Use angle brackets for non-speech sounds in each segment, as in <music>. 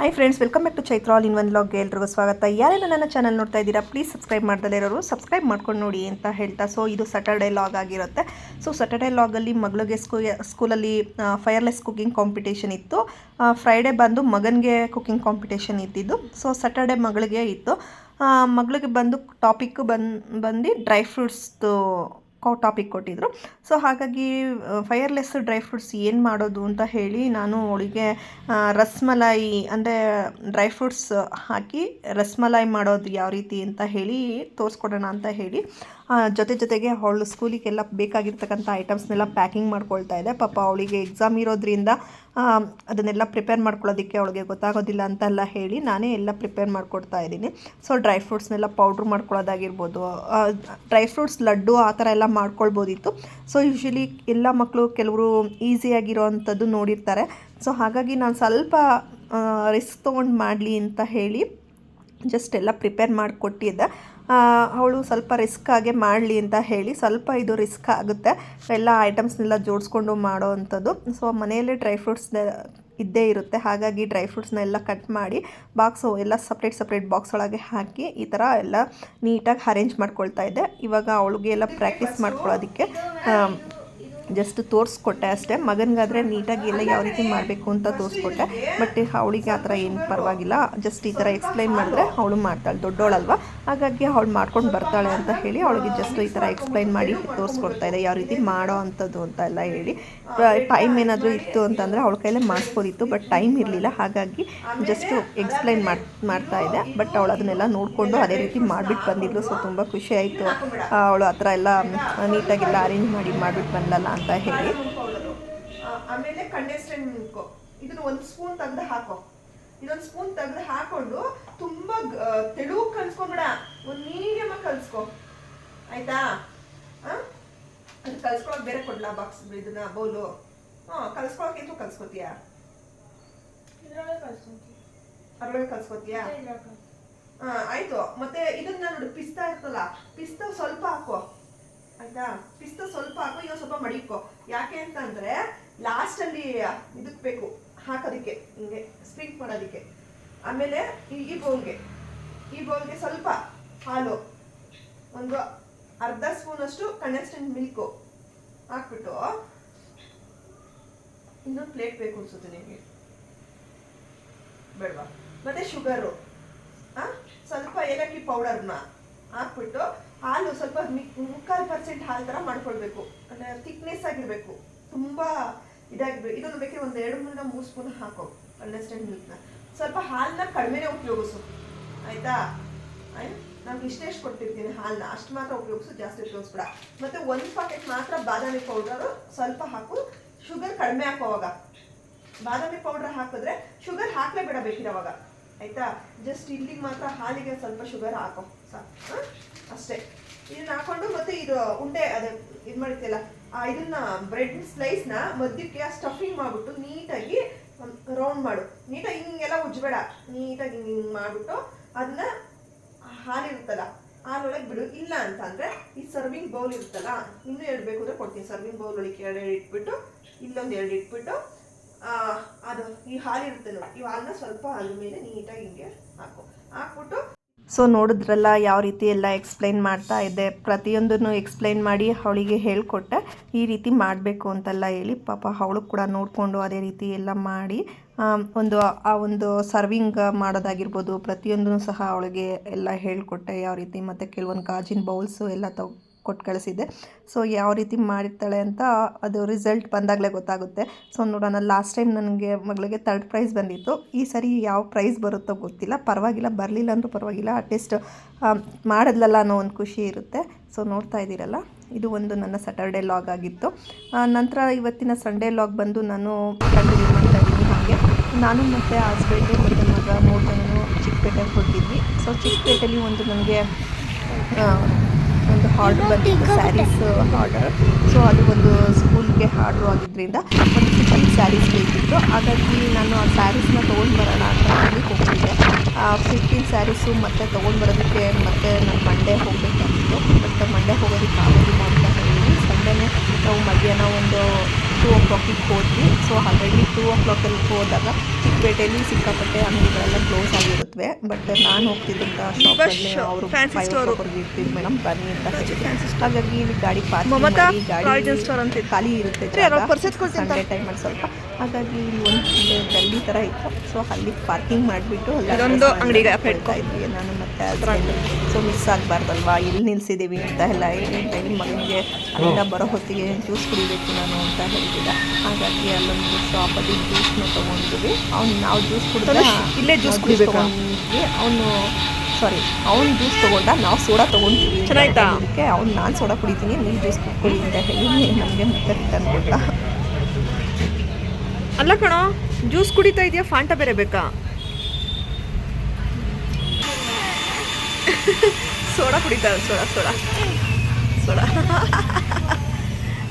Hi friends welcome back to Chaitra all in one ಲಾಗ್ಗೆ ಎಲ್ರಿಗೂ ಸ್ವಾಗತ. ಯಾರೆಲ್ಲ ನನ್ನ ಚಾನಲ್ ನೋಡ್ತಾ ಇದ್ದೀರಾ ಪ್ಲೀಸ್ ಸಬ್ಸ್ಕ್ರೈಬ್ ಮಾಡ್ದಲೇ ಇರೋರು ಸಬ್ಸ್ಕ್ರೈಬ್ ಮಾಡ್ಕೊಂಡು ನೋಡಿ ಅಂತ ಹೇಳ್ತಾ. ಸೊ ಇದು ಸಟರ್ಡೆ ಲಾಗ್ ಆಗಿರುತ್ತೆ. ಸೊ ಸ್ಯಾಟರ್ಡೇ ಲಾಗಲ್ಲಿ ಮಗಳಿಗೆ ಸ್ಕೂ ಸ್ಕೂಲಲ್ಲಿ ಫೈರ್ಲೆಸ್ ಕುಕ್ಕಿಂಗ್ ಕಾಂಪಿಟೇಷನ್ ಇತ್ತು. ಫ್ರೈಡೇ ಬಂದು ಮಗನಿಗೆ ಕುಕ್ಕಿಂಗ್ ಕಾಂಪಿಟೇಷನ್ ಇದ್ದಿದ್ದು. ಸೊ ಸಟರ್ಡೆ ಮಗಳಿಗೆ ಇತ್ತು. ಮಗಳಿಗೆ ಬಂದು ಟಾಪಿಕ್ ಬಂದು ಬಂದು ಡ್ರೈ ಫ್ರೂಟ್ಸ್ದು ಟಾಪಿಕ್ ಕೊಟ್ಟಿದ್ರು. ಸೊ ಹಾಗಾಗಿ ಫೈರ್ಲೆಸ್ ಡ್ರೈ ಫ್ರೂಟ್ಸ್ ಏನು ಮಾಡೋದು ಅಂತ ಹೇಳಿ ನಾನು ಅವಳಿಗೆ ರಸ್ಮಲಾಯಿ ಅಂದರೆ ಡ್ರೈ ಫ್ರೂಟ್ಸ್ ಹಾಕಿ ರಸ್ಮಲಾಯಿ ಮಾಡೋದು ಯಾವ ರೀತಿ ಅಂತ ಹೇಳಿ ತೋರಿಸ್ಕೊಡೋಣ ಅಂತ ಹೇಳಿ. ಜೊತೆ ಜೊತೆಗೆ ಅವಳು ಸ್ಕೂಲಿಗೆಲ್ಲ ಬೇಕಾಗಿರ್ತಕ್ಕಂಥ ಐಟಮ್ಸ್ನೆಲ್ಲ ಪ್ಯಾಕಿಂಗ್ ಮಾಡ್ಕೊಳ್ತಾ ಇದೆ. ಪಾಪ ಅವಳಿಗೆ ಎಕ್ಸಾಮ್ ಇರೋದ್ರಿಂದ ಅದನ್ನೆಲ್ಲ ಪ್ರಿಪೇರ್ ಮಾಡ್ಕೊಳ್ಳೋದಕ್ಕೆ ಅವಳಿಗೆ ಗೊತ್ತಾಗೋದಿಲ್ಲ ಅಂತೆಲ್ಲ ಹೇಳಿ ನಾನೇ ಎಲ್ಲ ಪ್ರಿಪೇರ್ ಮಾಡಿಕೊಡ್ತಾ ಇದ್ದೀನಿ. ಸೊ ಡ್ರೈ ಫ್ರೂಟ್ಸ್ನೆಲ್ಲ ಪೌಡ್ರ್ ಮಾಡ್ಕೊಳ್ಳೋದಾಗಿರ್ಬೋದು ಡ್ರೈ ಫ್ರೂಟ್ಸ್ ಲಡ್ಡು ಆ ಥರ ಎಲ್ಲ ಮಾಡ್ಕೊಳ್ಬೋದಿತ್ತು. ಸೊ ಯೂಶ್ವಲಿ ಎಲ್ಲ ಮಕ್ಕಳು ಕೆಲವರು ಈಸಿಯಾಗಿರೋ ಅಂಥದ್ದು ನೋಡಿರ್ತಾರೆ. ಸೊ ಹಾಗಾಗಿ ನಾನು ಸ್ವಲ್ಪ ರಿಸ್ಕ್ ತೊಗೊಂಡು ಮಾಡಲಿ ಅಂತ ಹೇಳಿ ಜಸ್ಟ್ ಎಲ್ಲ ಪ್ರಿಪೇರ್ ಮಾಡಿಕೊಟ್ಟಿದ್ದೆ. ಅವಳು ಸ್ವಲ್ಪ ರಿಸ್ಕ್ ಆಗಿ ಮಾಡಲಿ ಅಂತ ಹೇಳಿ ಸ್ವಲ್ಪ ಇದು ರಿಸ್ಕ್ ಆಗುತ್ತೆ. ಎಲ್ಲ ಐಟಮ್ಸ್ನೆಲ್ಲ ಜೋಡಿಸ್ಕೊಂಡು ಮಾಡೋ ಅಂಥದ್ದು. ಸೊ ಮನೆಯಲ್ಲೇ ಡ್ರೈ ಫ್ರೂಟ್ಸ್ ಇದ್ದೇ ಇರುತ್ತೆ. ಹಾಗಾಗಿ ಡ್ರೈ ಫ್ರೂಟ್ಸ್ನೆಲ್ಲ ಕಟ್ ಮಾಡಿ ಬಾಕ್ಸು ಎಲ್ಲ ಸಪ್ರೇಟ್ ಸಪ್ರೇಟ್ ಬಾಕ್ಸ್ ಒಳಗೆ ಹಾಕಿ ಈ ಥರ ಎಲ್ಲ ನೀಟಾಗಿ ಅರೇಂಜ್ ಮಾಡ್ಕೊಳ್ತಾ ಇದ್ದೆ. ಇವಾಗ ಅವಳಿಗೆ ಎಲ್ಲ ಪ್ರಾಕ್ಟೀಸ್ ಮಾಡ್ಕೊಳ್ಳೋದಕ್ಕೆ ಜಸ್ಟ್ ತೋರಿಸ್ಕೊಟ್ಟೆ ಅಷ್ಟೇ. ಮಗನಿಗಾದರೆ ನೀಟಾಗಿ ಎಲ್ಲ ಯಾವ ರೀತಿ ಮಾಡಬೇಕು ಅಂತ ತೋರಿಸ್ಕೊಟ್ಟೆ. ಬಟ್ ಅವಳಿಗೆ ಆ ಥರ ಏನು ಪರವಾಗಿಲ್ಲ. ಜಸ್ಟ್ ಈ ಥರ ಎಕ್ಸ್ಪ್ಲೈನ್ ಮಾಡಿದ್ರೆ ಅವಳು ಮಾಡ್ತಾಳೆ. ದೊಡ್ಡವಳಲ್ವ ಹಾಗಾಗಿ ಅವಳು ಮಾಡ್ಕೊಂಡು ಬರ್ತಾಳೆ ಅಂತ ಹೇಳಿ ಅವಳಿಗೆ ಜಸ್ಟ್ ಈ ಥರ ಎಕ್ಸ್ಪ್ಲೈನ್ ಮಾಡಿ ತೋರಿಸ್ಕೊಡ್ತಾ ಇದೆ. ಯಾವ ರೀತಿ ಮಾಡೋ ಅಂಥದ್ದು ಅಂತ ಎಲ್ಲ ಹೇಳಿ. ಟೈಮ್ ಏನಾದರೂ ಇತ್ತು ಅಂತಂದರೆ ಅವಳ ಕೈಲೇ ಮಾಡಿಸ್ಬೋದಿತ್ತು. ಬಟ್ ಟೈಮ್ ಇರಲಿಲ್ಲ. ಹಾಗಾಗಿ ಜಸ್ಟ್ ಎಕ್ಸ್ಪ್ಲೈನ್ ಮಾಡಿ, ಮಾಡ್ತಾ ಇದೆ. ಬಟ್ ಅವಳು ಅದನ್ನೆಲ್ಲ ನೋಡಿಕೊಂಡು ಅದೇ ರೀತಿ ಮಾಡಿಬಿಟ್ಟು ಬಂದಿದ್ಲು. ಸೊ ತುಂಬ ಖುಷಿ ಆಯಿತು. ಅವಳು ಆ ಥರ ಎಲ್ಲ ನೀಟಾಗೆಲ್ಲ ಅರೇಂಜ್ ಮಾಡಿ ಮಾಡಿಬಿಟ್ಟು ಬಂದಲ್ಲ ಅಂತ ಹೇಳಿ. ಆಮೇಲೆ ಮಿಲ್ಕ್. ಇದನ್ನ ಒಂದು ಸ್ಪೂನ್ ತೆಗೆದು ಹಾಕೋ. ಇದೊಂದು ಸ್ಪೂನ್ ತೆಗೆದು ಹಾಕೊಂಡು ತುಂಬಾ ತೆಳು ಕಲ್ಸ್ಕೊಂಬಿಡ ಒಂದು ಮೀಡಿಯಮ್ ಆಗಿ ಕಲ್ಸ್ಕೊ. ಆಯ್ತಾ? ಆ? ಅದು ಕಲ್ಸ್ಕೊಳಕ್ ಬೇರೆ ಕೊಡ್ಲಾ ಬಾಕ್ಸ್ ಇದನ್ನ ಬೌಲು? ಹಾ ಕಲ್ಸ್ಕೊಳಕ್ ಏನು ಕಲ್ಸ್ಕೊತೀಯ? ಅದ್ರೊಳಗೆ ಕಲ್ಸ್ಕೊತೀಯ? ಹಾ ಆಯ್ತು. ಮತ್ತೆ ಇದನ್ನ ನೋಡಿ ಪಿಸ್ತಾ ಇರ್ತಲ್ಲ ಪಿಸ್ತಾ ಸ್ವಲ್ಪ ಹಾಕೋ. ಆಯ್ತಾ? ಪಿಸ್ತ ಸ್ವಲ್ಪ ಹಾಕು, ಇವಾಗ ಸ್ವಲ್ಪ ಮಡಿಕೋ. ಯಾಕೆ ಅಂತಂದ್ರೆ ಲಾಸ್ಟ್ ಅಲ್ಲಿ ಇದಕ್ ಬೇಕು, ಹಾಕೋದಿಕ್ಕೆ, ಹಿಂಗೆ ಸ್ಪ್ರಿಂಕ್ ಮಾಡೋದಿಕ್ಕೆ. ಆಮೇಲೆ ಈ ಬೋಲ್ಗೆ ಈ ಬೋಲ್ಗೆ ಸ್ವಲ್ಪ ಹಾಲು. ಒಂದು ಅರ್ಧ ಸ್ಪೂನ್ ಅಷ್ಟು ಕಂಡೆಸ್ಟೆಂಟ್ ಮಿಲ್ಕು ಹಾಕ್ಬಿಟ್ಟು ಇನ್ನೊಂದು ಪ್ಲೇಟ್ ಬೇಕು ಅನ್ಸುತ್ತೆ ನಿಮಗೆ. ಬೇಡವಾ? ಮತ್ತೆ ಶುಗರು ಸ್ವಲ್ಪ ಏಲಕ್ಕಿ ಪೌಡರ್ನ ಹಾಕ್ಬಿಟ್ಟು ಹಾಲು ಸ್ವಲ್ಪ ಮುಕ್ಕಾಲು ಪರ್ಸೆಂಟ್ ಹಾಲು ಥರ ಮಾಡ್ಕೊಳ್ಬೇಕು. ಅಂದರೆ ಥಿಕ್ನೆಸ್ ಆಗಿರಬೇಕು. ತುಂಬ ಇದಾಗಿರ್ಬೇಕು ಇದೊಂದು ಬೇಕಿದ್ರೆ ಒಂದು ಎರಡು ಮೂರಿಂದ ಮೂರು ಸ್ಪೂನ್ ಹಾಕೋ. ಅಂಡರ್ಸ್ಟ್ಯಾಂಡ್ ಮಿಲ್ಕ್ನ ಸ್ವಲ್ಪ ಹಾಲನ್ನ ಕಡಿಮೆನೇ ಉಪಯೋಗಿಸು. ಆಯ್ತಾ? ನಾನು ಇಷ್ಟೆಷ್ಟು ಕೊಟ್ಟಿರ್ತೀನಿ ಹಾಲನ್ನ ಅಷ್ಟು ಮಾತ್ರ ಉಪಯೋಗಿಸು, ಜಾಸ್ತಿ ಉಪಯೋಗಿಸ್ಬೇಡ. ಮತ್ತೆ ಒಂದು ಪಾಕೆಟ್ ಮಾತ್ರ ಬಾದಾಮಿ ಪೌಡರು ಸ್ವಲ್ಪ ಹಾಕು. ಶುಗರ್ ಕಡಿಮೆ ಹಾಕೋ ಅವಾಗ. ಬಾದಾಮಿ ಪೌಡರ್ ಹಾಕಿದ್ರೆ ಶುಗರ್ ಹಾಕಲೇ ಬೇಡ ಬೇಕಿರೋವಾಗ ಆಯ್ತಾ? ಜಸ್ಟ್ ಇಲ್ಲಿಗೆ ಮಾತ್ರ ಹಾಲಿಗೆ ಸ್ವಲ್ಪ ಶುಗರ್ ಹಾಕೋ. ಸಾಕು? ಅಷ್ಟೇ. ಇದನ್ನ ಹಾಕೊಂಡು ಮತ್ತೆ ಇದು ಉಂಡೆ ಅದೇ ಇದು ಆ ಇದನ್ನ ಬ್ರೆಡ್ ಸ್ಲೈಸ್ನ ಮಧ್ಯಕ್ಕೆ ಸ್ಟಫಿಂಗ್ ಮಾಡ್ಬಿಟ್ಟು ನೀಟಾಗಿ ರೌಂಡ್ ಮಾಡು. ನೀಟಾಗಿ ಹಿಂಗೆಲ್ಲ ಉಜ್ಬೇಡ ನೀಟಾಗಿ ಹಿಂಗೆ ಹಿಂಗೆ ಮಾಡ್ಬಿಟ್ಟು ಅದನ್ನ ಹಾಲಿರುತ್ತಲ್ಲ, ಹಾಲೊಳಗೆ ಬಿಡು. ಇಲ್ಲ ಅಂತ ಈ ಸರ್ವಿಂಗ್ ಬೌಲ್ ಇರುತ್ತಲ್ಲ, ಇನ್ನೂ ಎರಡು ಬೇಕು ಕೊಡ್ತೀನಿ. ಸರ್ವಿಂಗ್ ಬೌಲ್ ಒಳಗೆ ಎರಡು ಇಟ್ಬಿಟ್ಟು, ಇಲ್ಲೊಂದು ಎರಡು ಇಟ್ಬಿಟ್ಟು ಅದು ಈ ಹಾಲಿರುತ್ತೆ ನೋಡಿ. ಈ ಹಾಲನ್ನ ಸ್ವಲ್ಪ ಅದ್ರ ಮೇಲೆ ನೀಟಾಗಿ ಹಿಂಗೆ ಹಾಕು. ಹಾಕ್ಬಿಟ್ಟು ಸೊ ನೋಡಿದ್ರಲ್ಲ ಯಾವ ರೀತಿ ಎಲ್ಲ ಎಕ್ಸ್ಪ್ಲೈನ್ ಮಾಡ್ತಾ ಇದ್ದೆ. ಪ್ರತಿಯೊಂದನ್ನು ಎಕ್ಸ್ಪ್ಲೈನ್ ಮಾಡಿ ಅವಳಿಗೆ ಹೇಳಿಕೊಟ್ಟೆ. ಈ ರೀತಿ ಮಾಡಬೇಕು ಅಂತೆಲ್ಲ ಹೇಳಿ ಪಾಪ ಅವಳು ಕೂಡ ನೋಡಿಕೊಂಡು ಅದೇ ರೀತಿ ಎಲ್ಲ ಮಾಡಿ ಒಂದು, ಆ ಒಂದು ಸರ್ವಿಂಗ್ ಮಾಡೋದಾಗಿರ್ಬೋದು. ಪ್ರತಿಯೊಂದನ್ನು ಸಹ ಅವಳಿಗೆ ಎಲ್ಲ ಹೇಳಿಕೊಟ್ಟೆ. ಯಾವ ರೀತಿ ಮತ್ತು ಕೆಲವೊಂದು ಗಾಜಿನ ಬೌಲ್ಸು ಎಲ್ಲ ತಗೊ ಕೊಟ್ಟು ಕಳಿಸಿದ್ದೆ. ಸೊ ಯಾವ ರೀತಿ ಮಾಡಿರ್ತಾಳೆ ಅಂತ ಅದು ರಿಸಲ್ಟ್ ಬಂದಾಗಲೇ ಗೊತ್ತಾಗುತ್ತೆ. ಸೊ ನೋಡೋಣ ಲಾಸ್ಟ್ ಟೈಮ್ ನನಗೆ ಮಗಳಿಗೆ ತರ್ಡ್ ಪ್ರೈಸ್ ಬಂದಿತ್ತು. ಈ ಸರಿ ಯಾವ ಪ್ರೈಸ್ ಬರುತ್ತೋ ಗೊತ್ತಿಲ್ಲ. ಪರವಾಗಿಲ್ಲ, ಬರಲಿಲ್ಲ ಅಂದರೂ ಪರವಾಗಿಲ್ಲ. ಅಟ್ಲೀಸ್ಟ್ ಮಾಡಿದ್ಲಲ್ಲ ಅನ್ನೋ ಒಂದು ಖುಷಿ ಇರುತ್ತೆ. ಸೊ ನೋಡ್ತಾ ಇದ್ದೀರಲ್ಲ, ಇದು ಒಂದು ನನ್ನ ಸ್ಯಾಟರ್ಡೇ ಲಾಗ್ ಆಗಿತ್ತು. ನಂತರ ಇವತ್ತಿನ ಸಂಡೇ ಲಾಗ್ ಬಂದು ನಾನು ಕಂಟಿನ್ಯೂ ಮಾಡ್ತಾ ಇದ್ದೀನಿ ಹಾಗೆ. ನಾನು ಮತ್ತು ಹಸ್ಬೆಂಡು ಮತ್ತು ಮಗ ಮೂರು ಜನನು ಚಿಕ್ಕಪೇಟೆಗೆ ಹೋಗಿದ್ವಿ. ಸೊ ಚಿಕ್ಕಪೇಟೆಯಲ್ಲಿ ಒಂದು ನನಗೆ ಆರ್ಡ್ರ್ ಬಂದಿತ್ತು, ಸ್ಯಾರೀಸ್ ಆರ್ಡರ್ ಸೊ ಅದು ಒಂದು ಸ್ಕೂಲ್ಗೆ ಆರ್ಡ್ರ್ ಆಗಿದ್ದರಿಂದ ಒಂದು ಫಿಫ್ಟೀನ್ ಸ್ಯಾರೀಸ್ ಬೇಕಿತ್ತು. ಹಾಗಾಗಿ ನಾನು ಆ ಸ್ಯಾರೀಸ್ನ ತೊಗೊಂಡು ಬರೋಣ ಅಂತ ಹೇಳಿ ಹೋಗ್ತಿದ್ದೆ ಫಿಫ್ಟೀನ್ ಸ್ಯಾರೀಸು ಮತ್ತೆ ತೊಗೊಂಡು ಬರೋದಕ್ಕೆ ಮತ್ತೆ ನಾನು ಮಂಡೇ ಹೋಗಬೇಕಾಗಿತ್ತು. ಬಟ್ ಮಂಡೇ ಹೋಗೋದಕ್ಕೆ ಆಗೋದಿಲ್ಲ ಅಂತ ಹೇಳಿ ಸಂಡೇನೆ ನಾವು ಮಧ್ಯಾಹ್ನ ಒಂದು ಟೂ ಓ ಕ್ಲಾಕಿಗೆ ಹೋದ್ವಿ. ಸೊ ಹಾಗಾಗಿ ಟೂ ಓ ಕ್ಲಾಕಲ್ಲಿ ಹೋದಾಗ ಚಿಕ್ಕಪೇಟೆಯಲ್ಲಿ ಸಿಕ್ಕಾಪಟ್ಟೆ ಅಂಗಡಿಗಳೆಲ್ಲ ಕ್ಲೋಸ್ ಆಗಿರುತ್ತವೆ. ಬಟ್ ನಾನು ಹೋಗ್ತಿದ್ದಂಥ ಶಾಪಲ್ಲಿ ಅವರು ಫೈವ್ ಇರ್ತೀವಿ ಮೇಡಮ್ ಬನ್ನಿ ಅಂತ ಹಾಗಾಗಿ ಇಲ್ಲಿ ಗಾಡಿ ಪಾರ್ಕ್ ಮಮತಾ ಮಾಡಿ ಗಾಡಿ ಸ್ಟೋರ್ ಅಂತ ಖಾಲಿ ಇರುತ್ತೆ ಸಂಡೇ ಟೈಮಲ್ಲಿ ಸ್ವಲ್ಪ. ಹಾಗಾಗಿ ಇಲ್ಲಿ ಒಂದು ಗಲ್ಲಿ ಥರ ಇತ್ತು. ಸೊ ಅಲ್ಲಿ ಪಾರ್ಕಿಂಗ್ ಮಾಡಿಬಿಟ್ಟು ಇದೊಂದು ಅಂಗಡಿಗೆ ಇದ್ವಿ. ನಾನು ಮತ್ತೆ ಸೊ ಮಿಸ್ ಆಗಬಾರ್ದಲ್ವಾ ಎಲ್ಲಿ ನಿಲ್ಸಿದ್ದೀವಿ ಅಂತ ಎಲ್ಲ ಇಲ್ಲಿ ಮಗನಿಗೆ ಅಲ್ಲಿಂದ ಬರೋ ಹೊತ್ತಿಗೆ ಜ್ಯೂಸ್ ಕುಡಿಬೇಕು ನಾನು ಅಂತ ಹೇಳ್ತಿದ್ದ ಹಾಗಾಗಿ ಅಲ್ಲೊಂದು ಶಾಪಲ್ಲಿ ಜ್ಯೂಸ್ನ ತೊಗೊಂಡ್ವಿ ಅವ್ನು ನಾವು ಜ್ಯೂಸ್ ಕುಡಿದ್ರೆ ಇಲ್ಲೇ ಜ್ಯೂಸ್ ಕುಡಿಬೇಕು? ಅವನು ಸಾರಿ ಅವ್ನು ಜ್ಯೂಸ್ ತೊಗೊಂಡ ನಾವು ಸೋಡಾ ತೊಗೊಂತೀವಿ ಚೆನ್ನಾಯ್ತಾ? ಅದಕ್ಕೆ ಅವ್ನು ನಾನು ಸೋಡಾ ಕುಡಿತೀನಿ ನೀನು ಜ್ಯೂಸ್ ಕುಡಿ ಅಂತ ಹೇಳಿ ನಮಗೆ ಮತ್ತೆ ಕೊಟ್ಟ ಅಲ್ಲ ಕಣೋ ಜ್ಯೂಸ್ ಕುಡಿತಾ ಇದೆಯಾ? ಫಾಂಟ ಬೇರೆ ಬೇಕಾ? <laughs> ಸೋಡಾ ಕುಡಿತಾಳೆ ಸೋಡಾ ಸೋಡಾ. ಸೋಡಾ.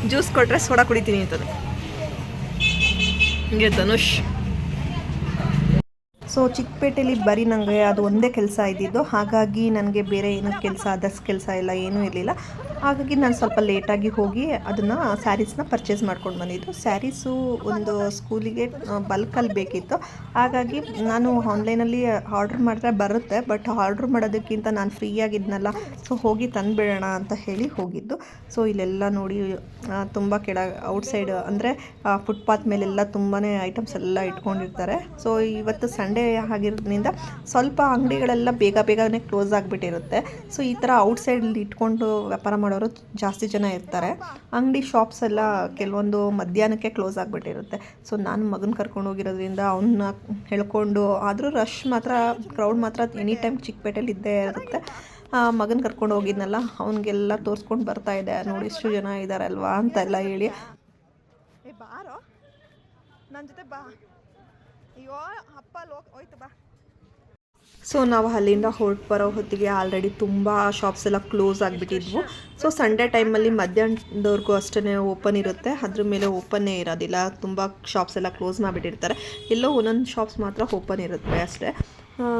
ಜ್ಯೂಸ್ ಕೊಟ್ಟರೆ ಸೋಡಾ ಕುಡಿತೀನಿ ಅಂತದೆ. ಹಿಂಗೆ ಧನುಷ್. ಸೊ ಚಿಕ್ಕಪೇಟೆಯಲ್ಲಿ ಬರೀ ನನಗೆ ಅದು ಒಂದೇ ಕೆಲಸ ಇದ್ದಿದ್ದು. ಹಾಗಾಗಿ ನನಗೆ ಬೇರೆ ಏನೂ ಕೆಲಸ ಅದರ್ಸ್ ಕೆಲಸ ಎಲ್ಲ ಏನೂ ಇರಲಿಲ್ಲ. ಹಾಗಾಗಿ ನಾನು ಸ್ವಲ್ಪ ಲೇಟಾಗಿ ಹೋಗಿ ಅದನ್ನು ಸ್ಯಾರೀಸ್ನ ಪರ್ಚೇಸ್ ಮಾಡ್ಕೊಂಡು ಬಂದಿದ್ದು. ಸ್ಯಾರೀಸು ಒಂದು ಸ್ಕೂಲಿಗೆ ಬಲ್ಕಲ್ಲಿ ಬೇಕಿತ್ತು. ಹಾಗಾಗಿ ನಾನು ಆನ್ಲೈನಲ್ಲಿ ಆರ್ಡ್ರ್ ಮಾಡಿದ್ರೆ ಬರುತ್ತೆ ಬಟ್ ಆರ್ಡ್ರ್ ಮಾಡೋದಕ್ಕಿಂತ ನಾನು ಫ್ರೀಯಾಗಿದ್ನಲ್ಲ ಸೊ ಹೋಗಿ ತಂದುಬಿಡೋಣ ಅಂತ ಹೇಳಿ ಹೋಗಿದ್ದು. ಸೊ ಇಲ್ಲೆಲ್ಲ ನೋಡಿ ತುಂಬ ಕೆಳ ಔಟ್ಸೈಡ್ ಅಂದರೆ ಫುಟ್ಪಾತ್ ಮೇಲೆಲ್ಲ ತುಂಬಾ ಐಟಮ್ಸ್ ಎಲ್ಲ ಇಟ್ಕೊಂಡಿರ್ತಾರೆ. ಸೊ ಇವತ್ತು ಸಂಡೇ ಆಗಿರೋದ್ರಿಂದ ಸ್ವಲ್ಪ ಅಂಗಡಿಗಳೆಲ್ಲ ಬೇಗ ಬೇಗನೆ ಕ್ಲೋಸ್ ಆಗಿಬಿಟ್ಟಿರುತ್ತೆ. ಸೊ ಈ ಥರ ಔಟ್ಸೈಡಲ್ಲಿ ಇಟ್ಕೊಂಡು ವ್ಯಾಪಾರ ಮಾಡೋರು ಜಾಸ್ತಿ ಜನ ಇರ್ತಾರೆ. ಅಂಗಡಿ ಶಾಪ್ಸ್ ಎಲ್ಲ ಕೆಲವೊಂದು ಮಧ್ಯಾಹ್ನಕ್ಕೆ ಕ್ಲೋಸ್ ಆಗಿಬಿಟ್ಟಿರುತ್ತೆ. ಸೊ ನಾನು ಮಗನ ಕರ್ಕೊಂಡು ಹೋಗಿರೋದ್ರಿಂದ ಅವನ್ನ ಹೇಳ್ಕೊಂಡು ಆದರೂ ರಶ್ ಮಾತ್ರ ಕ್ರೌಡ್ ಮಾತ್ರ ಎನಿ ಟೈಮ್ ಚಿಕ್ಕಪೇಟೆಯಲ್ಲಿ ಇದ್ದೇ ಇರುತ್ತೆ. ಮಗನ ಕರ್ಕೊಂಡು ಹೋಗಿದ್ನಲ್ಲ, ಅವನಿಗೆಲ್ಲ ತೋರಿಸ್ಕೊಂಡು ಬರ್ತಾ ಇದೆ. ನೋಡಿ ಎಷ್ಟು ಜನ ಇದ್ದಾರಲ್ವಾ ಅಂತೆಲ್ಲ ಹೇಳಿ. ಬಾರೋ. ನನ್ನ ಜೊತೆ ಬಾ. ಅಯ್ಯೋ, ಅಪ್ಪ ಹೋಯ್ತು, ಬಾ. ಸೊ ನಾವು ಅಲ್ಲಿಂದ ಹೊರಟು ಬರೋ ಹೊತ್ತಿಗೆ ಆಲ್ರೆಡಿ ತುಂಬ ಶಾಪ್ಸ್ ಎಲ್ಲ ಕ್ಲೋಸ್ ಆಗಿಬಿಟ್ಟಿದ್ವು. ಸೊ ಸಂಡೇ ಟೈಮಲ್ಲಿ ಮಧ್ಯಾಹ್ನದವರೆಗೂ ಅಷ್ಟೇ ಓಪನ್ ಇರುತ್ತೆ. ಅದ್ರ ಮೇಲೆ ಓಪನ್ನೇ ಇರೋದಿಲ್ಲ. ತುಂಬ ಶಾಪ್ಸ್ ಎಲ್ಲ ಕ್ಲೋಸ್ ಮಾಡಿಬಿಟ್ಟಿರ್ತಾರೆ. ಎಲ್ಲೋ ಒಂದೊಂದು ಶಾಪ್ಸ್ ಮಾತ್ರ ಓಪನ್ ಇರುತ್ತೆ ಅಷ್ಟೇ.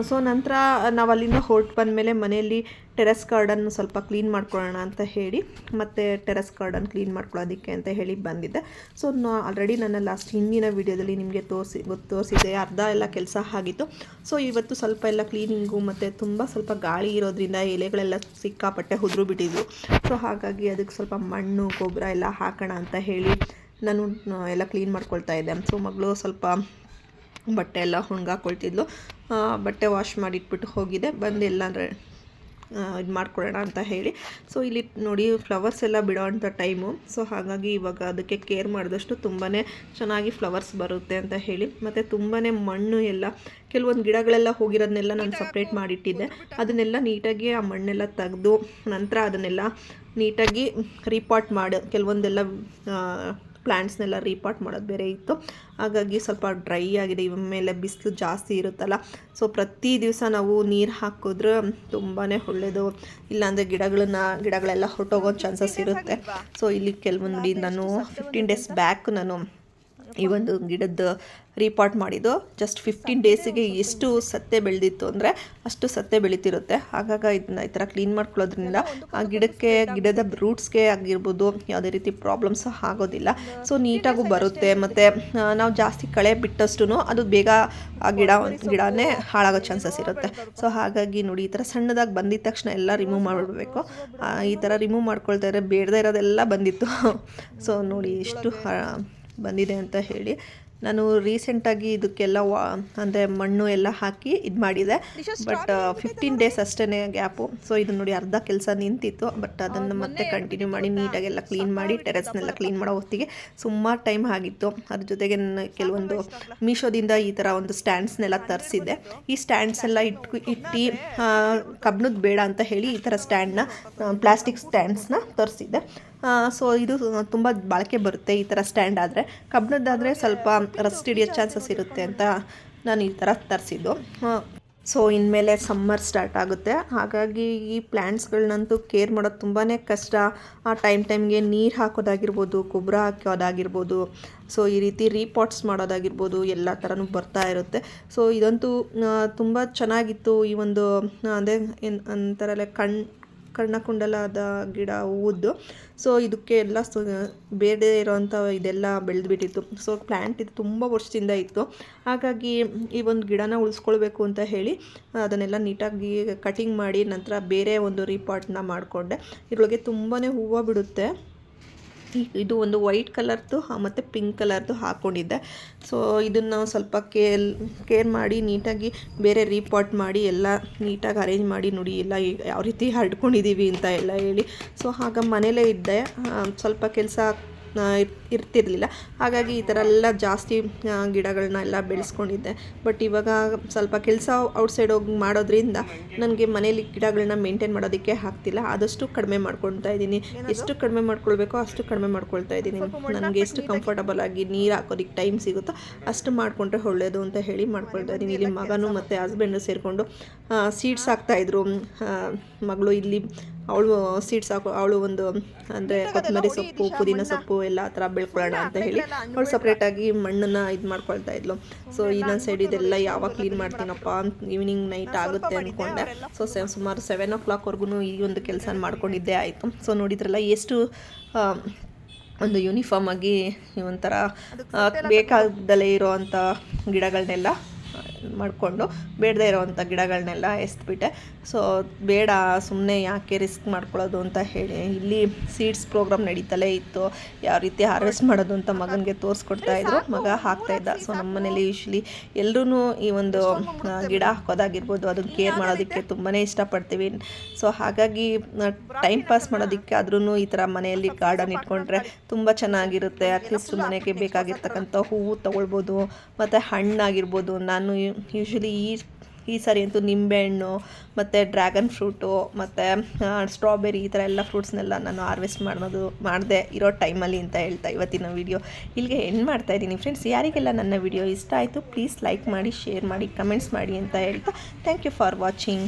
ಸೊ ನಂತರ ನಾವು ಅಲ್ಲಿಂದ ಹೊರಟು ಬಂದಮೇಲೆ ಮನೆಯಲ್ಲಿ ಟೆರೆಸ್ ಗಾರ್ಡನ್ ಸ್ವಲ್ಪ ಕ್ಲೀನ್ ಮಾಡ್ಕೊಳ್ಳೋಣ ಅಂತ ಹೇಳಿ ಮತ್ತು ಟೆರೆಸ್ ಗಾರ್ಡನ್ ಕ್ಲೀನ್ ಮಾಡ್ಕೊಳ್ಳೋದಕ್ಕೆ ಅಂತ ಹೇಳಿ ಬಂದಿದ್ದೆ. ಸೊ ನಾ ಆಲ್ರೆಡಿ ನನ್ನ ಲಾಸ್ಟ್ ಹಿಂದಿನ ವೀಡಿಯೋದಲ್ಲಿ ನಿಮಗೆ ತೋರಿಸಿ ತೋರಿಸಿದ್ದೆ ಅರ್ಧ ಎಲ್ಲ ಕೆಲಸ ಆಗಿತ್ತು. ಸೊ ಇವತ್ತು ಸ್ವಲ್ಪ ಎಲ್ಲ ಕ್ಲೀನಿಂಗು ಮತ್ತು ತುಂಬ ಸ್ವಲ್ಪ ಗಾಳಿ ಇರೋದ್ರಿಂದ ಎಲೆಗಳೆಲ್ಲ ಸಿಕ್ಕಾಪಟ್ಟೆ ಉದುರು ಬಿಟ್ಟಿದ್ವು. ಸೊ ಹಾಗಾಗಿ ಅದಕ್ಕೆ ಸ್ವಲ್ಪ ಮಣ್ಣು ಗೊಬ್ಬರ ಎಲ್ಲ ಹಾಕೋಣ ಅಂತ ಹೇಳಿ ನಾನು ಎಲ್ಲ ಕ್ಲೀನ್ ಮಾಡ್ಕೊಳ್ತಾ ಇದ್ದೆ. ಸೊ ಮಗಳು ಸ್ವಲ್ಪ ಬಟ್ಟೆ ಎಲ್ಲ ಒಣಗಾಕೊಳ್ತಿದ್ಲು ಆ, ಬಟ್ಟೆ ವಾಶ್ ಮಾಡಿಟ್ಬಿಟ್ಟು ಹೋಗಿದೆ. ಬಂದು ಎಲ್ಲ ಇದು ಮಾಡ್ಕೊಳ್ಳೋಣ ಅಂತ ಹೇಳಿ. ಸೊ ಇಲ್ಲಿ ನೋಡಿ ಫ್ಲವರ್ಸ್ ಎಲ್ಲ ಬಿಡೋ ಅಂಥ ಟೈಮು ಸೊ ಹಾಗಾಗಿ ಇವಾಗ ಅದಕ್ಕೆ ಕೇರ್ ಮಾಡಿದಷ್ಟು ತುಂಬಾ ಚೆನ್ನಾಗಿ ಫ್ಲವರ್ಸ್ ಬರುತ್ತೆ ಅಂತ ಹೇಳಿ. ಮತ್ತು ತುಂಬಾ ಮಣ್ಣು ಎಲ್ಲ, ಕೆಲವೊಂದು ಗಿಡಗಳೆಲ್ಲ ಹೋಗಿರೋದನ್ನೆಲ್ಲ ನಾನು ಸಪ್ರೇಟ್ ಮಾಡಿಟ್ಟಿದ್ದೆ. ಅದನ್ನೆಲ್ಲ ನೀಟಾಗಿ ಆ ಮಣ್ಣೆಲ್ಲ ತೆಗೆದು ನಂತರ ಅದನ್ನೆಲ್ಲ ನೀಟಾಗಿ ರೀಪಾಟ್ ಮಾಡಿ. ಕೆಲವೊಂದೆಲ್ಲ ಪ್ಲ್ಯಾಂಟ್ಸ್ನೆಲ್ಲ ರೀಪಾಟ್ ಮಾಡೋದು ಬೇರೆ ಇತ್ತು. ಹಾಗಾಗಿ ಸ್ವಲ್ಪ ಡ್ರೈ ಆಗಿದೆ ಮೇಲೆ ಬಿಸಿಲು ಜಾಸ್ತಿ ಇರುತ್ತಲ್ಲ. ಸೊ ಪ್ರತಿ ದಿವಸ ನಾವು ನೀರು ಹಾಕಿದ್ರೆ ತುಂಬಾ ಒಳ್ಳೆಯದು ಇಲ್ಲಾಂದರೆ ಗಿಡಗಳನ್ನ, ಗಿಡಗಳೆಲ್ಲ ಹೊರಟೋಗೋ ಚಾನ್ಸಸ್ ಇರುತ್ತೆ. ಸೊ ಇಲ್ಲಿ ಕೆಲವೊಂದು ನಾನು ಫಿಫ್ಟೀನ್ ಡೇಸ್ ಬ್ಯಾಕ್ ನಾನು ಈ ಒಂದು ಗಿಡದ ರೀಪಾಟ್ ಮಾಡಿದ್ದು ಜಸ್ಟ್ ಫಿಫ್ಟೀನ್ ಡೇಸಿಗೆ ಎಷ್ಟು ಸತ್ತೆ ಬೆಳೆದಿತ್ತು ಅಂದರೆ ಅಷ್ಟು ಸತ್ತೆ ಬೆಳೀತಿರುತ್ತೆ. ಆಗಾಗ ಇದನ್ನ ಈ ಥರ ಕ್ಲೀನ್ ಮಾಡ್ಕೊಳ್ಳೋದ್ರಿಂದ ಆ ಗಿಡಕ್ಕೆ ಗಿಡದ ರೂಟ್ಸ್ಗೆ ಆಗಿರ್ಬೋದು ಯಾವುದೇ ರೀತಿ ಪ್ರಾಬ್ಲಮ್ಸ್ ಆಗೋದಿಲ್ಲ. ಸೊ ನೀಟಾಗೂ ಬರುತ್ತೆ ಮತ್ತು ನಾವು ಜಾಸ್ತಿ ಕಳೆ ಬಿಟ್ಟಷ್ಟು ಅದು ಬೇಗ ಆ ಗಿಡ ಗಿಡನೇ ಹಾಳಾಗೋ ಚಾನ್ಸಸ್ ಇರುತ್ತೆ. ಸೊ ಹಾಗಾಗಿ ನೋಡಿ ಈ ಥರ ಸಣ್ಣದಾಗಿ ಬಂದಿದ ತಕ್ಷಣ ಎಲ್ಲ ರಿಮೂವ್ ಮಾಡಿಬಿಡ್ಬೇಕು. ಈ ಥರ ರಿಮೂವ್ ಮಾಡ್ಕೊಳ್ತಾ ಇದ್ರೆ ಬೇಡದೇ ಇರೋದೆಲ್ಲ ಬಂದಿತ್ತು. ಸೊ ನೋಡಿ ಇಷ್ಟು ಆ, ಬಂದಿದೆ ಅಂತ ಹೇಳಿ ನಾನು ರೀಸೆಂಟಾಗಿ ಇದಕ್ಕೆಲ್ಲ ವಾ ಅಂದರೆ ಮಣ್ಣು ಎಲ್ಲ ಹಾಕಿ ಇದು ಮಾಡಿದೆ. ಬಟ್ ಫಿಫ್ಟೀನ್ ಡೇಸ್ ಅಷ್ಟೇ ಗ್ಯಾಪು ಸೊ ಇದು ನೋಡಿ ಅರ್ಧ ಕೆಲಸ ನಿಂತಿತ್ತು. ಬಟ್ ಅದನ್ನು ಮತ್ತೆ ಕಂಟಿನ್ಯೂ ಮಾಡಿ ನೀಟಾಗೆಲ್ಲ ಕ್ಲೀನ್ ಮಾಡಿ ಟೆರೆಸ್ನೆಲ್ಲ ಕ್ಲೀನ್ ಮಾಡೋ ಹೊತ್ತಿಗೆ ಸುಮಾರು ಟೈಮ್ ಆಗಿತ್ತು. ಅದ್ರ ಜೊತೆಗೆ ನಾನು ಕೆಲವೊಂದು ಮೀಶೋದಿಂದ ಈ ಥರ ಒಂದು ಸ್ಟ್ಯಾಂಡ್ಸ್ನೆಲ್ಲ ತರಿಸಿದ್ದೆ. ಈ ಸ್ಟ್ಯಾಂಡ್ಸ್ ಎಲ್ಲ ಇಟ್ಟು ಇಟ್ಟು ಬೇಡ ಅಂತ ಹೇಳಿ ಈ ಥರ ಸ್ಟ್ಯಾಂಡ್ನ ಪ್ಲಾಸ್ಟಿಕ್ ಸ್ಟ್ಯಾಂಡ್ಸ್ನ ತರಿಸಿದ್ದೆ. ಸೊ ಇದು ತುಂಬ ಬಾಳಿಕೆ ಬರುತ್ತೆ ಈ ಥರ ಸ್ಟ್ಯಾಂಡ್ ಆದರೆ. ಕಬ್ಣದ್ದಾದರೆ ಸ್ವಲ್ಪ ರಸ್ಟ್ ಹಿಡಿಯೋ ಚಾನ್ಸಸ್ ಇರುತ್ತೆ ಅಂತ ನಾನು ಈ ಥರ ತರಿಸಿದ್ದು. ಸೊ ಇನ್ಮೇಲೆ ಸಮ್ಮರ್ ಸ್ಟಾರ್ಟ್ ಆಗುತ್ತೆ. ಹಾಗಾಗಿ ಈ ಪ್ಲ್ಯಾಂಟ್ಸ್ಗಳನ್ನಂತೂ ಕೇರ್ ಮಾಡೋದು ತುಂಬಾ ಕಷ್ಟ. ಆ ಟೈಮ್ ಟೈಮ್ಗೆ ನೀರು ಹಾಕೋದಾಗಿರ್ಬೋದು, ಗೊಬ್ಬರ ಹಾಕೋದಾಗಿರ್ಬೋದು ಸೊ ಈ ರೀತಿ ರೀಪಾಟ್ಸ್ ಮಾಡೋದಾಗಿರ್ಬೋದು, ಎಲ್ಲ ಥರನೂ ಬರ್ತಾ ಇರುತ್ತೆ. ಸೊ ಇದಂತೂ ತುಂಬ ಚೆನ್ನಾಗಿತ್ತು ಈ ಒಂದು ಅದೇ, ಏನು, ಅಂತಾರಲ್ಲ, ಕಣ್ ಕರ್ಣಕುಂಡಲದ ಗಿಡ ಹೂವದ್ದು ಸೊ ಇದಕ್ಕೆ ಎಲ್ಲ ಸೊ ಬೇರೆ ಇರೋವಂಥ ಇದೆಲ್ಲ ಬೆಳೆದ್ಬಿಟ್ಟಿತ್ತು. ಸೊ ಪ್ಲ್ಯಾಂಟ್ ಇದು ತುಂಬ ವರ್ಷದಿಂದ ಇತ್ತು. ಹಾಗಾಗಿ ಈ ಒಂದು ಗಿಡನ ಉಳಿಸ್ಕೊಳ್ಬೇಕು ಅಂತ ಹೇಳಿ, ಅದನ್ನೆಲ್ಲ ನೀಟಾಗಿ ಕಟಿಂಗ್ ಮಾಡಿ ನಂತರ ಬೇರೆ ಒಂದು ರೀಪಾಟ್ನ ಮಾಡಿಕೊಂಡೆ. ಇದ್ರೊಳಗೆ ತುಂಬಾ ಹೂವು ಬಿಡುತ್ತೆ. ಇದು ಒಂದು ವೈಟ್ ಕಲರ್ದು ಮತ್ತು ಪಿಂಕ್ ಕಲರ್ದು ಹಾಕ್ಕೊಂಡಿದ್ದೆ ಸೊ ಇದನ್ನು ಸ್ವಲ್ಪ ಕೇರ್ ಕೇರ್ ಮಾಡಿ, ನೀಟಾಗಿ ಬೇರೆ ರೀಪಾಟ್ ಮಾಡಿ, ಎಲ್ಲ ನೀಟಾಗಿ ಅರೇಂಜ್ ಮಾಡಿ ನೋಡಿ ಎಲ್ಲ ಯಾವ ರೀತಿ ಹರಡ್ಕೊಂಡಿದ್ದೀವಿ ಅಂತ ಎಲ್ಲ ಹೇಳಿ. ಸೊ ಆಗ ಮನೇಲೇ ಇದ್ದೆ. ಸ್ವಲ್ಪ ಕೆಲಸ ಇರ್ತಿರಲಿಲ್ಲ. ಹಾಗಾಗಿ ಈ ಥರ ಎಲ್ಲ ಜಾಸ್ತಿ ಗಿಡಗಳನ್ನ ಎಲ್ಲ ಬೆಳೆಸ್ಕೊಂಡಿದ್ದೆ. ಬಟ್ ಇವಾಗ ಸ್ವಲ್ಪ ಕೆಲಸ ಔಟ್ಸೈಡ್ ಹೋಗಿ ಮಾಡೋದ್ರಿಂದ ನನಗೆ ಮನೇಲಿ ಗಿಡಗಳನ್ನ ಮೇಂಟೈನ್ ಮಾಡೋದಕ್ಕೆ ಆಗ್ತಿಲ್ಲ. ಆದಷ್ಟು ಕಡಿಮೆ ಮಾಡ್ಕೊಳ್ತಾ ಇದ್ದೀನಿ. ಎಷ್ಟು ಕಡಿಮೆ ಮಾಡ್ಕೊಳ್ಬೇಕೋ ಅಷ್ಟು ಕಡಿಮೆ ಮಾಡ್ಕೊಳ್ತಾ ಇದ್ದೀನಿ. ನನಗೆ ಎಷ್ಟು ಕಂಫರ್ಟಬಲ್ ಆಗಿ ನೀರು ಹಾಕೋದಕ್ಕೆ ಟೈಮ್ ಸಿಗುತ್ತೋ ಅಷ್ಟು ಮಾಡಿಕೊಂಡ್ರೆ ಒಳ್ಳೆಯದು ಅಂತ ಹೇಳಿ ಮಾಡ್ಕೊಳ್ತಾ ಇದ್ದೀನಿ. ಇಲ್ಲಿ ಮಗನೂ ಮತ್ತು ಹಸ್ಬೆಂಡು ಸೇರಿಕೊಂಡು ಸೀಡ್ಸ್ ಹಾಕ್ತಾಯಿದ್ರು ಮಗಳು ಇಲ್ಲಿ ಅವಳು ಸೀಡ್ಸ್ ಹಾಕೋ ಅವಳು ಒಂದು ಅಂದರೆ ಕೊತ್ತಂಬರಿ ಸೊಪ್ಪು ಪುದೀನ ಸೊಪ್ಪು ಎಲ್ಲ ಆ ಥರ ಬೆಳ್ಕೊಳ್ಳೋಣ ಅಂತ ಹೇಳಿ ಅವಳು ಸಪ್ರೇಟಾಗಿ ಮಣ್ಣನ್ನು ಇದು ಮಾಡ್ಕೊಳ್ತಾ ಇದ್ಲು. ಸೊ ಇನ್ನೊಂದು ಸೈಡ್ ಇದೆಲ್ಲ ಯಾವಾಗ ಕ್ಲೀನ್ ಮಾಡ್ತೀನಪ್ಪ? ಈವ್ನಿಂಗ್ ನೈಟ್ ಆಗುತ್ತೆ ಅಂದ್ಕೊಂಡೆ ಸೊ ಸೆ ಸುಮಾರು ಸೆವೆನ್ ಓ ಕ್ಲಾಕ್ವರೆಗೂ ಈ ಒಂದು ಕೆಲಸ ಮಾಡ್ಕೊಂಡಿದ್ದೇ ಆಯಿತು. ಸೊ ನೋಡಿದ್ರಲ್ಲ ಎಷ್ಟು ಒಂದು ಯೂನಿಫಾರ್ಮ್ ಆಗಿ ಒಂಥರ ಬೇಕಾದಲ್ಲೇ ಇರೋ ಅಂಥ ಗಿಡಗಳನ್ನೆಲ್ಲ ಮಾಡಿಕೊಂಡು ಬೇಡದೇ ಇರೋವಂಥ ಗಿಡಗಳನ್ನೆಲ್ಲ ಎಸ್ಬಿಟ್ಟೆ. ಸೊ ಬೇಡ ಸುಮ್ಮನೆ ಯಾಕೆ ರಿಸ್ಕ್ ಮಾಡ್ಕೊಳ್ಳೋದು ಅಂತ ಹೇಳಿ. ಇಲ್ಲಿ ಸೀಡ್ಸ್ ಪ್ರೋಗ್ರಾಮ್ ನಡೀತಲೇ ಇತ್ತು. ಯಾವ ರೀತಿ ಹಾರ್ವೆಸ್ಟ್ ಮಾಡೋದು ಅಂತ ಮಗನಿಗೆ ತೋರಿಸ್ಕೊಡ್ತಾ ಇದ್ರು. ಮಗ ಹಾಕ್ತಾ ಇದ್ದ. ಸೊ ನಮ್ಮ ಮನೇಲಿ ಯೂಶ್ವಲಿ ಎಲ್ಲರೂ ಈ ಒಂದು ಗಿಡ ಹಾಕೋದಾಗಿರ್ಬೋದು ಅದನ್ನು ಕೇರ್ ಮಾಡೋದಕ್ಕೆ ತುಂಬಾ ಇಷ್ಟಪಡ್ತೀವಿ. ಸೊ ಹಾಗಾಗಿ ಟೈಮ್ ಪಾಸ್ ಮಾಡೋದಕ್ಕೆ ಆದ್ರೂ ಈ ಥರ ಮನೆಯಲ್ಲಿ ಗಾರ್ಡನ್ ಇಟ್ಕೊಂಡ್ರೆ ತುಂಬ ಚೆನ್ನಾಗಿರುತ್ತೆ. ಅಟ್ಲೀಸ್ಟ್ ಮನೆಗೆ ಬೇಕಾಗಿರ್ತಕ್ಕಂಥ ಹೂವು ತೊಗೊಳ್ಬೋದು ಮತ್ತು ಹಣ್ಣಾಗಿರ್ಬೋದು. ನಾನು ಯೂಶ್ವಲಿ ಈ ಈ ಸರಿ ಅಂತೂ ನಿಂಬೆಹಣ್ಣು, ಮತ್ತು ಡ್ರ್ಯಾಗನ್ ಫ್ರೂಟು, ಮತ್ತು ಸ್ಟ್ರಾಬೆರಿ ಈ ಥರ ಎಲ್ಲ ಫ್ರೂಟ್ಸ್ನೆಲ್ಲ ನಾನು ಹಾರ್ವೆಸ್ಟ್ ಮಾಡೋದು ಮಾಡಿದೆ ಇರೋ ಟೈಮಲ್ಲಿ ಅಂತ ಹೇಳ್ತಾ ಇವತ್ತಿನ ವಿಡಿಯೋ. ಇಲ್ಲಿಗೆ ಎಂಡ್ ಮಾಡ್ತಾ ಇದ್ದೀನಿ ಫ್ರೆಂಡ್ಸ್. ಯಾರಿಗೆಲ್ಲ ನನ್ನ ವಿಡಿಯೋ ಇಷ್ಟ ಆಯಿತು, ಪ್ಲೀಸ್ ಲೈಕ್ ಮಾಡಿ, ಶೇರ್ ಮಾಡಿ, ಕಮೆಂಟ್ಸ್ ಮಾಡಿ ಅಂತ ಹೇಳ್ತಾ ಥ್ಯಾಂಕ್ ಯು ಫಾರ್ ವಾಚಿಂಗ್.